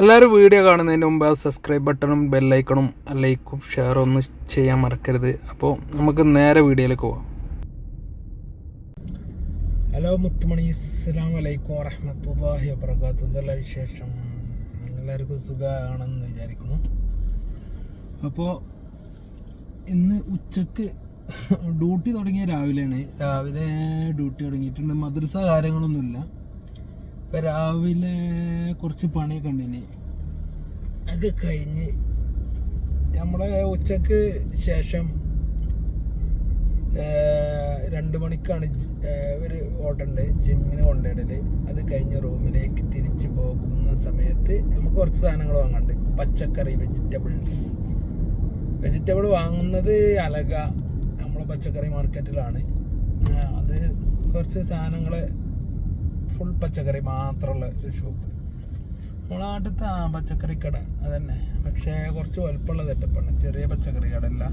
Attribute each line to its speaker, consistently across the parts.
Speaker 1: എല്ലാവരും വീഡിയോ കാണുന്നതിന് മുമ്പ് ആ സബ്സ്ക്രൈബ് ബട്ടണും ബെല്ലൈക്കണും ലൈക്കും ഷെയറും ഒന്ന് ചെയ്യാൻ മറക്കരുത്. അപ്പോൾ നമുക്ക് നേരെ വീഡിയോയിലേക്ക് പോവാം. ഹലോ മുത്തുമണി. ഇസ്ലാം വലൈക്കും വറഹമത്തല്ലാഹി വബർക്കാത്തു എന്തെല്ലാം വിശേഷം? എല്ലാവർക്കും സുഖമാണെന്ന് വിചാരിക്കുന്നു. അപ്പോൾ ഇന്ന് ഉച്ചയ്ക്ക് ഡ്യൂട്ടി തുടങ്ങിയ രാവിലെയാണ്. രാവിലെ ഡ്യൂട്ടി തുടങ്ങിയിട്ടുണ്ട്. മദ്രസ കാര്യങ്ങളൊന്നുമില്ല. രാവിലെ കുറച്ച് പണിയൊക്കെ ഉണ്ടിനി. അതൊക്കെ കഴിഞ്ഞ് നമ്മളെ ഉച്ചയ്ക്ക് ശേഷം രണ്ട് മണിക്കാണ് ഒരു ഓട്ടുണ്ട് ജിമ്മിന് കൊണ്ടിടൽ അത് കഴിഞ്ഞ് റൂമിലേക്ക് തിരിച്ചു പോകുന്ന സമയത്ത് നമുക്ക് കുറച്ച് സാധനങ്ങൾ വാങ്ങാണ്ട് പച്ചക്കറി വെജിറ്റബിൾസ് വെജിറ്റബിൾ വാങ്ങുന്നത് അലക. നമ്മളെ പച്ചക്കറി മാർക്കറ്റിലാണ് അത് കുറച്ച് സാധനങ്ങൾ ഫുൾ പച്ചക്കറി മാത്രമുള്ള ഒരു ഷോപ്പ് നമ്മളെ നാട്ടിലത്തെ ആ പച്ചക്കറി കട അതന്നെ. പക്ഷേ കുറച്ച് വലുപ്പമുള്ള സെറ്റപ്പാണ്. ചെറിയ പച്ചക്കറി കടയല്ല.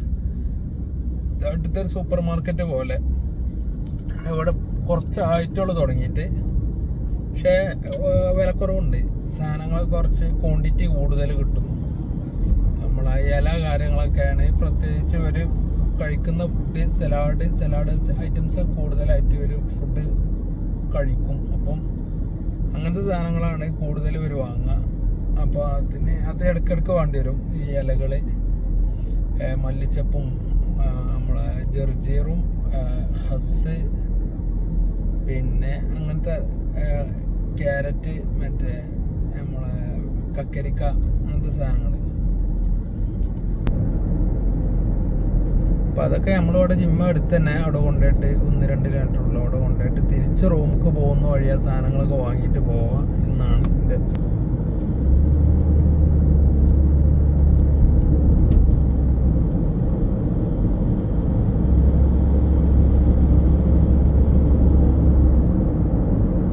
Speaker 1: അടുത്ത ഒരു സൂപ്പർ മാർക്കറ്റ് പോലെ. ഇവിടെ കുറച്ചായിട്ടുള്ള തുടങ്ങിയിട്ട്. പക്ഷേ വിലക്കുറവുണ്ട്. സാധനങ്ങൾ കുറച്ച് ക്വാണ്ടിറ്റി കൂടുതൽ കിട്ടും. നമ്മളെ ഇല കാര്യങ്ങളൊക്കെയാണ്. പ്രത്യേകിച്ച് ഒരു കഴിക്കുന്ന ഫുഡ് സലാഡ് സലാഡ് ഐറ്റംസ് കൂടുതലായിട്ട് ഒരു ഫുഡ് കഴിക്കും. അപ്പം അങ്ങനത്തെ സാധനങ്ങളാണ് കൂടുതൽ ഇവർ വാങ്ങുക. അപ്പോൾ അതിന് അത് ഇടയ്ക്കിടയ്ക്ക് വേണ്ടി വരും. ഈ ഇലകൾ മല്ലിച്ചപ്പും നമ്മളെ ജെർജീറും ഹസ് പിന്നെ അങ്ങനത്തെ ക്യാരറ്റ് മറ്റേ നമ്മളെ കക്കരിക്ക അങ്ങനത്തെ സാധനങ്ങൾ അപ്പോൾ അതൊക്കെ നമ്മളിവിടെ ജിമ്മ അടുത്ത് തന്നെ അവിടെ കൊണ്ടുപോയിട്ട് ഒന്ന് രണ്ട് കിലോമീറ്റർ ഉള്ളു അവിടെ കൊണ്ടുപോയിട്ട് തിരിച്ച് റൂമിക്ക് പോകുന്ന വഴി ആ സാധനങ്ങളൊക്കെ വാങ്ങിയിട്ട് പോവാം എന്നാണ് ഇത്.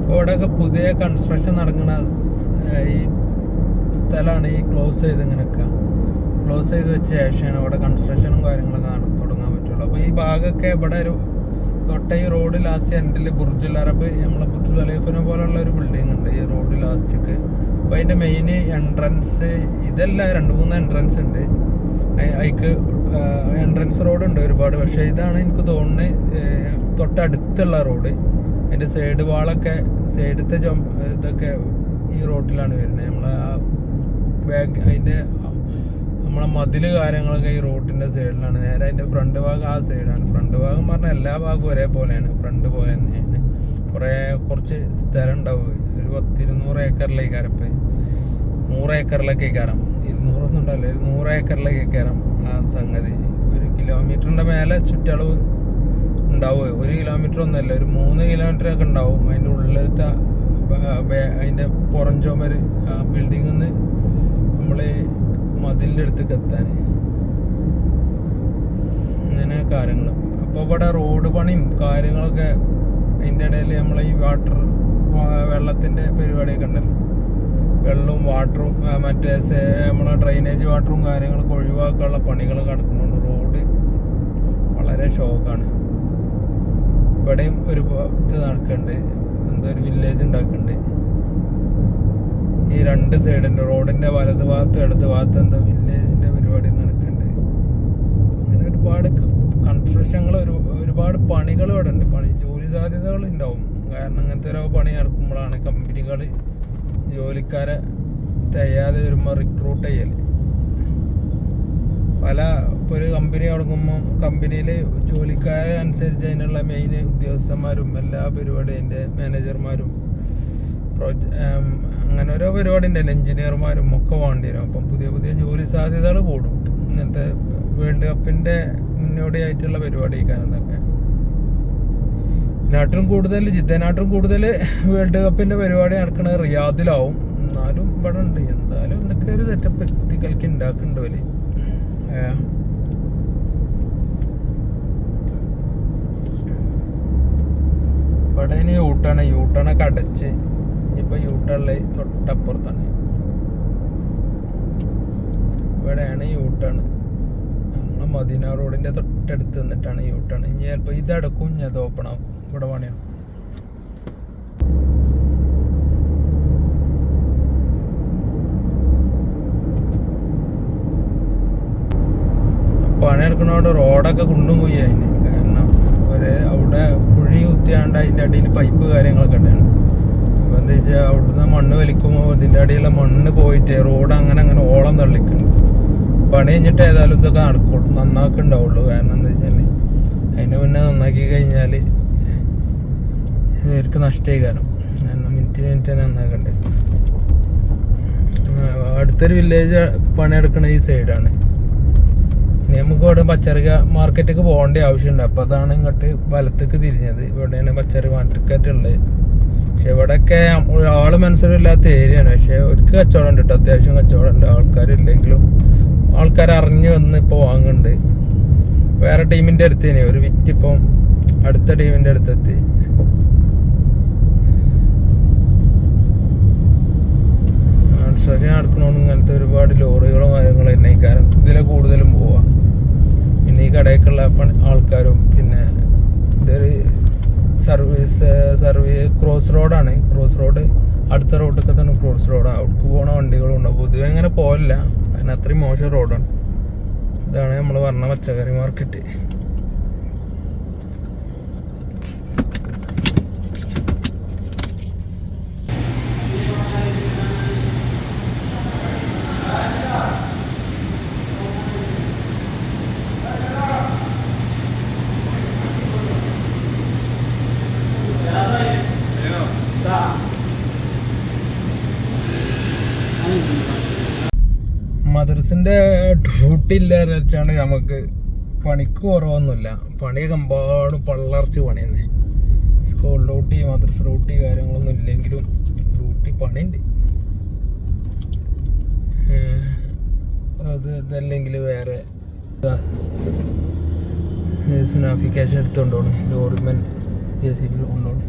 Speaker 1: ഇവിടെയൊക്കെ പുതിയ കൺസ്ട്രക്ഷൻ നടക്കുന്ന ഈ സ്ഥലമാണ് ഈ ക്ലോസ് ചെയ്ത് ഇങ്ങനെയൊക്കെ. ക്ലോസ് ചെയ്ത് വെച്ച ശേഷമാണ് ഇവിടെ കൺസ്ട്രക്ഷനും കാര്യങ്ങളൊക്കെ നട- തുടങ്ങാൻ പറ്റുള്ളൂ അപ്പോൾ ഈ ഭാഗമൊക്കെ ഇവിടെ ഒരു തൊട്ട റോഡ് ലാസ്റ്റ് എൻഡിൽ ബുർജുൽ അറബ് നമ്മളെ ബുർജുൽ അലീഫിനെ പോലുള്ള ഒരു ബിൽഡിംഗ് ഉണ്ട് ഈ റോഡ് ലാസ്റ്റ്ക്ക് അപ്പോൾ അതിന്റെ മെയിൻ എൻട്രൻസ് ഇതല്ല രണ്ട് മൂന്ന് എൻട്രൻസ് ഉണ്ട്. അതിക്ക് എൻട്രൻസ് റോഡ് ഉണ്ട് ഒരുപാട്. പക്ഷേ ഇതാണ് എനിക്ക് തോന്നുന്നത് തൊട്ടടുത്തുള്ള റോഡ് അതിന്റെ സൈഡ് വാളൊക്കെ സൈഡത്തെ ഇതൊക്കെ ഈ റോഡിലാണ് വരുന്നത് നമ്മളെ ബാഗ് അതിന്റെ നമ്മളെ മതിൽ കാര്യങ്ങളൊക്കെ ഈ റോട്ടിന്റെ സൈഡിലാണ്. നേരെ അതിന്റെ ഫ്രണ്ട് ഭാഗം ആ സൈഡാണ്. ഫ്രണ്ട് ഭാഗം പറഞ്ഞാൽ എല്ലാ ഭാഗവും ഒരേപോലെയാണ്. ഫ്രണ്ട് പോലെ തന്നെയാണ്. കുറേ കുറച്ച് സ്ഥലം ഉണ്ടാവും ഒരു പത്തിരുന്നൂറ് ഏക്കറിലേക്ക് കരപ്പ് നൂറ് ഏക്കറിലൊക്കെ കയറാം. ഇരുന്നൂറൊന്നും ഉണ്ടാവില്ല. ഒരു നൂറ് ഏക്കറിലൊക്കെ കയറാം ആ സംഗതി. ഒരു കിലോമീറ്ററിന്റെ മേലെ ചുറ്റളവ് ഉണ്ടാവുക ഒരു കിലോമീറ്റർ ഒന്നല്ല ഒരു മൂന്ന് കിലോമീറ്റർ ഒക്കെ ഉണ്ടാവും. അതിന്റെ ഉള്ളിലത്തെ അതിന്റെ പുറം ചുമര് ആ ബിൽഡിങ്ങിൽ നിന്ന് നമ്മൾ മതിലിന്റെ അടുത്തേക്ക് എത്താൻ. അങ്ങനെ കാര്യങ്ങൾ അപ്പോൾ ഇവിടെ റോഡ് പണിയും കാര്യങ്ങളൊക്കെ അതിന്റെ ഇടയിൽ നമ്മൾ ഈ വാട്ടർ വെള്ളത്തിന്റെ പരിപാടിയൊക്കെ ഉണ്ടല്ലോ. വെള്ളവും വാട്ടറും മറ്റേ നമ്മളെ ഡ്രൈനേജ് വാട്ടറും കാര്യങ്ങളൊക്കെ ഒഴിവാക്കാനുള്ള പണികൾ നടക്കുന്നുണ്ട്. റോഡ് വളരെ ഷോക്കാണ് ഇവിടെയും ഒരു ഇത് നടക്കുന്നുണ്ട് എന്തോ ഒരു വില്ലേജ് ഉണ്ടാക്കുന്നുണ്ട് ഈ രണ്ട് സൈഡിന്റെ റോഡിന്റെ വലത് ഭാഗത്ത് ഇടത് ഭാഗത്ത് എന്തോ വില്ലേജിന്റെ പരിപാടി നടക്കുന്നുണ്ട് അങ്ങനെ ഒരുപാട് കൺസ്ട്രക്ഷനുകൾ ഒരു ഒരുപാട് പണികൾ ഇവിടെ ഉണ്ട് പണി ജോലി സാധ്യതകൾ ഉണ്ടാവും കാരണം അങ്ങനത്തെ ഓരോ പണി നടക്കുമ്പോഴാണ് കമ്പനികൾ ജോലിക്കാരെ തികയാതെ വരുമ്പോൾ റിക്രൂട്ട് ചെയ്യൽ പല ഇപ്പോൾ ഒരു കമ്പനി തുടങ്ങുമ്പോൾ കമ്പനിയിൽ ജോലിക്കാരെ അനുസരിച്ച് അതിനുള്ള മെയിൻ ഉദ്യോഗസ്ഥന്മാരും എല്ലാ പരിപാടി അതിന്റെ മാനേജർമാരും അങ്ങനെ ഓരോ പരിപാടി ഉണ്ടല്ലോ എഞ്ചിനീയർമാരും ഒക്കെ വേണ്ടി വരും അപ്പം പുതിയ പുതിയ ജോലി സാധ്യതകൾ കൂടും. ഇങ്ങനത്തെ വേൾഡ് കപ്പിന്റെ മുന്നോടിയായിട്ടുള്ള പരിപാടി കാരണമൊക്കെ നാട്ടിലും കൂടുതൽ ജിദ്ദനാട്ടിലും കൂടുതൽ വേൾഡ് കപ്പിന്റെ പരിപാടി നടക്കുന്നത് റിയാദിലാവും. എന്നാലും ഇവിടെ ഉണ്ട്. എന്തായാലും എന്തൊക്കെ ഒരു സെറ്റപ്പ് കുത്തിക്കൽക്ക് ഉണ്ടാക്കുന്നുണ്ട് വലിയ ഇവിടെ ഇനി യൂട്ടേണ് യൂട്ടേണൊക്കെ അടച്ച്. ഇപ്പൊ യൂട്ടേണിൽ തൊട്ടപ്പുറത്താണ്. ഇവിടെയാണ് യൂട്ടേൺ നമ്മൾ മദീന റോഡിന്റെ തൊട്ടടുത്ത് നിന്നിട്ടാണ് യൂട്ടേൺ ഇനി ചിലപ്പോൾ ഇതടക്കും ഞാൻ അത് ഓപ്പൺ ആവും. ഇവിടെ പണിയാണ് പണിയെടുക്കണോട് റോഡൊക്കെ കൊണ്ടുപോയി അതിന് കാരണം ഒരു അവിടെ കുഴി കുത്തിയാണ്ട് അതിന്റെ അടിയിൽ പൈപ്പ് കാര്യങ്ങളൊക്കെ ഉണ്ടായിരുന്നു എന്താ വെച്ചാൽ അവിടുന്ന് മണ്ണ് വലിക്കുമ്പോൾ ഇതിന്റെ അടിയിലുള്ള മണ്ണ് പോയിട്ട് റോഡ് അങ്ങനെ അങ്ങനെ ഓളം തള്ളിക്കുന്നുണ്ട് പണി കഴിഞ്ഞിട്ട് ഏതായാലും ഇതൊക്കെ നടക്കുള്ളൂ നന്നാക്കുണ്ടാവുള്ളൂ കാരണം എന്താ വെച്ചാൽ അതിന് മുന്നേ നന്നാക്കി കഴിഞ്ഞാൽ ഇവർക്ക് നഷ്ടമായി കാരണം. കാരണം മിനിറ്റ് മിനിറ്റ് തന്നെ നന്നാക്കണ്ടേ. അടുത്തൊരു വില്ലേജ് പണിയെടുക്കണ ഈ സൈഡാണ് ഇനി നമുക്ക് ഇവിടെ പച്ചറിക മാർക്കറ്റിലേക്ക് പോകേണ്ട ആവശ്യമുണ്ട്. അപ്പോൾ അതാണ് ഇങ്ങോട്ട് വലത്തേക്ക് തിരിഞ്ഞത്. ഇവിടെയാണ് പച്ചറി മാർക്കറ്റ് ഉള്ളത് പക്ഷെ ഇവിടെയൊക്കെ ആൾ മനസ്സിലില്ലാത്ത ഏരിയയാണ്. പക്ഷെ അവർക്ക് കച്ചവടം ഉണ്ട് കേട്ടോ. അത്യാവശ്യം കച്ചവടം ഉണ്ട്. ആൾക്കാരില്ലെങ്കിലും ആൾക്കാർ അറിഞ്ഞു വന്ന് ഇപ്പോൾ വാങ്ങുന്നുണ്ട്. വേറെ ടീമിന്റെ അടുത്തേനെ ഒരു വിറ്റിപ്പം അടുത്ത ടീമിന്റെ അടുത്തെത്തി. കൺസ്ട്രക്ഷൻ നടക്കണോണ്ട് ഇങ്ങനത്തെ ഒരുപാട് ലോറികളും കാര്യങ്ങളും തന്നെ കാരണം ഇതിലെ കൂടുതലും പോവാ. പിന്നെ ഈ കടയൊക്കെയുള്ള ആൾക്കാരും പിന്നെ ഇതൊരു സർവീസ് സർവീസ് ക്രോസ് റോഡാണ്. ക്രോസ് റോഡ് അടുത്ത റോഡൊക്കെ തന്നെ ക്രോസ് റോഡാണ് അവിടേക്ക് പോണ വണ്ടികളും ഉണ്ടാവും. പൊതുവെ അങ്ങനെ പോകില്ല അതിന് അത്രയും മോശം റോഡാണ്. ഇതാണ് നമ്മൾ പറഞ്ഞ പച്ചക്കറി മാർക്കറ്റ്. മദർസിന്റെ ഡ്യൂട്ടി ഇല്ലാതെ വെച്ചാണ് നമുക്ക് പണിക്ക് കുറവൊന്നുമില്ല. പണിയൊക്കെ എമ്പാടും പള്ളർച്ച് പണി തന്നെ. സ്കൂൾ ഡ്യൂട്ടി മദ്രസ ഡ്യൂട്ടി കാര്യങ്ങളൊന്നും ഇല്ലെങ്കിലും ഡ്യൂട്ടി പണിയുണ്ട്. അത് ഇതല്ലെങ്കിൽ വേറെ സുനാഫിക്കേഷൻ എടുത്തുകൊണ്ടോണ് ലോറിമെൻ ജെ സി ബി കൊണ്ടോണ്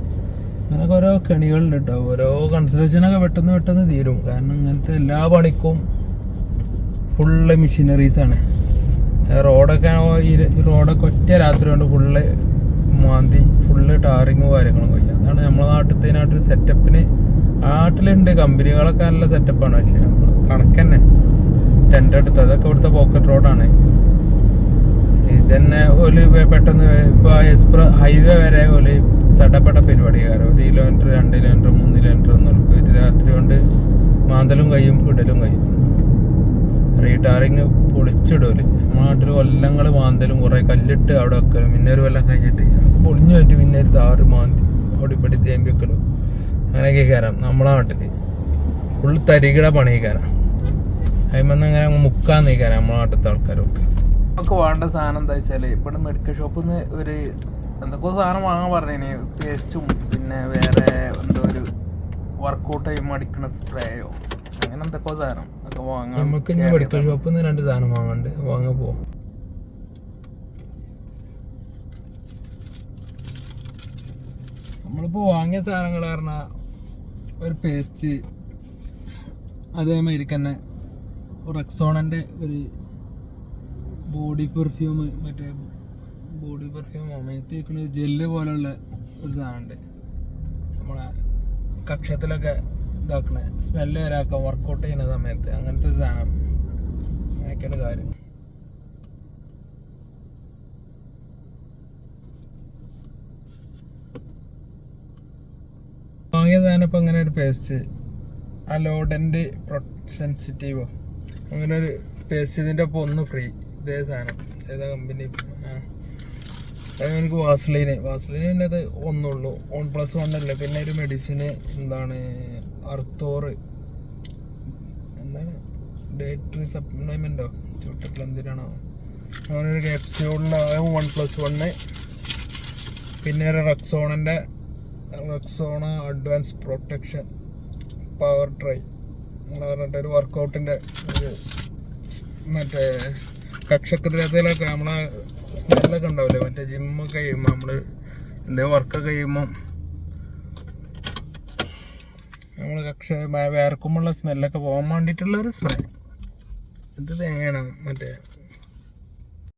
Speaker 1: അങ്ങനൊക്കെ ഓരോ കെണികളുണ്ട് കേട്ടോ ഓരോ കൺസ്ട്രക്ഷനൊക്കെ പെട്ടെന്ന് പെട്ടെന്ന് തീരും. കാരണം ഇങ്ങനത്തെ എല്ലാ പണിക്കും ഫുള്ള് മെഷീനറീസ് ആണ്. റോഡൊക്കെ ഈ റോഡൊക്കെ ഒറ്റ രാത്രി കൊണ്ട് ഫുള്ള് മാന്തി ഫുള്ള് ടാറിങ്ങും കാര്യങ്ങളും കഴിയും അതാണ് നമ്മളെ നാട്ടിലത്തേനായിട്ടൊരു സെറ്റപ്പിന് നാട്ടിലുണ്ട്. കമ്പനികളൊക്കെ നല്ല സെറ്റപ്പാണ് പക്ഷേ നമ്മൾ കണക്ക് ടെന്റ് എടുത്ത് അതൊക്കെ ഇവിടുത്തെ പോക്കറ്റ് റോഡാണ് ഇതന്നെ ഒരു പെട്ടെന്ന് ഇപ്പോൾ എക്സ്പ്ര ഹൈവേ വരെ ഒരു സടപ്പെട്ട കാരണം ഒരു കിലോമീറ്റർ രണ്ട് കിലോമീറ്റർ മൂന്ന് കിലോമീറ്റർ എന്നൊക്കെ ഒരു രാത്രി കൊണ്ട് മാന്തലും കഴിയും ഇടലും കഴിയും. റീടാറിങ് പൊളിച്ചിടും നാട്ടിൽ കൊല്ലങ്ങൾ മാന്തലും കുറെ കല്ലിട്ട് അവിടെ വെക്കലും. പിന്നെ ഒരു കൊല്ലം കഴിഞ്ഞിട്ട് അത് പൊളിഞ്ഞു പറ്റി പിന്നെ ഒരു താറ് മാന്തി. അവിടെ ഇപ്പടി തേമ്പി വെക്കലും. അങ്ങനെയൊക്കെ കയറാം നമ്മളെ നാട്ടിൽ ഫുൾ തരികിട പണി കയറാം അതിമെന്ന് അങ്ങനെ മുക്കാൻ നീക്കാൻ നമ്മളെ നാട്ടിലത്തെ ആൾക്കാരൊക്കെ. നമുക്ക് വേണ്ട സാധനം എന്താ വെച്ചാൽ ഇവിടെ മെഡിക്കൽ ഷോപ്പിൽ നിന്ന് ഒരു എന്തൊക്കെയോ സാധനം വാങ്ങാൻ പറഞ്ഞേനെ. പേസ്റ്റും പിന്നെ വേറെ എന്തോ ഒരു വർക്കൗട്ട് ചെയ്യുമ്പോൾ അടിക്കുന്ന സ്പ്രേയോ അങ്ങനെ എന്തൊക്കെയോ സാധനം. നമുക്ക് ഇനി മെഡിക്കൽ ഷോപ്പിൽ നിന്ന് രണ്ട് സാധനം വാങ്ങണ്ട്. വാങ്ങാൻ പോവാം. നമ്മളിപ്പോൾ വാങ്ങിയ സാധനങ്ങൾ പറഞ്ഞാൽ ഒരു പേസ്റ്റ് അതേമാതിരി തന്നെ റെക്സോണന്റെ ഒരു ബോഡി പെർഫ്യൂം മറ്റേ ബോഡി പെർഫ്യൂം അമയത്ത് വെക്കുന്ന ജെല്ല് പോലുള്ള ഒരു സാധനമുണ്ട്. നമ്മളെ കക്ഷത്തിലൊക്കെ ഇതാക്കണേ. സ്മെല്ല് വരാക്ക വർക്കൗട്ട് ചെയ്യുന്ന സമയത്ത് അങ്ങനത്തെ ഒരു സാധനം. അങ്ങനെയൊക്കെയാണ് കാര്യം. വാങ്ങിയ സാധനം ഇപ്പം അങ്ങനെ ഒരു പേസ്റ്റ് ആ ലോഡന്റെ സെൻസിറ്റീവോ അങ്ങനെ ഒരു പേസ്റ്റ് ഇതിന്റെ ഒപ്പം ഒന്ന് ഫ്രീ ഇതേ സാധനം. ഏതാ കമ്പനി എനിക്ക് വാസ്ലൈന് വാസ്ലൈന് പിന്നെ അത് ഒന്നുള്ളൂ. വൺ പ്ലസ് വൺ പിന്നെ ഒരു മെഡിസിന് എന്താണ്? അർത്തോറ് എന്താണ്? ഡേറ്റ് സപ്ലിമെന്റോ ചുട്ടത്തിൽ എന്തിനാണോ? അങ്ങനൊരു ഒരു ക്യാപ്സ്യൂളിന്റെ വൺ പ്ലസ് വണ്ണ് പിന്നെ ഒരു റെക്സോണിന്റെ Rexona advance protection power try അങ്ങനെ പറഞ്ഞിട്ട് ഒരു വർക്കൗട്ടിന്റെ ഒരു മറ്റേ കക്ഷത്തിലൊക്കെ നമ്മളെ സ്മെല്ലൊക്കെ ഉണ്ടാവില്ലേ? മറ്റേ ജിമ്മൊക്കെ കഴിയുമ്പോൾ നമ്മൾ എന്തെങ്കിലും വർക്കൊക്കെ ചെയ്യുമ്പോൾ നമ്മൾ കക്ഷ വേർക്കുമ്പോൾ സ്മെല്ലൊക്കെ പോകാൻ വേണ്ടിയിട്ടുള്ള ഒരു സ്പ്രേ ഇത് തേങ്ങയാണ് മറ്റേ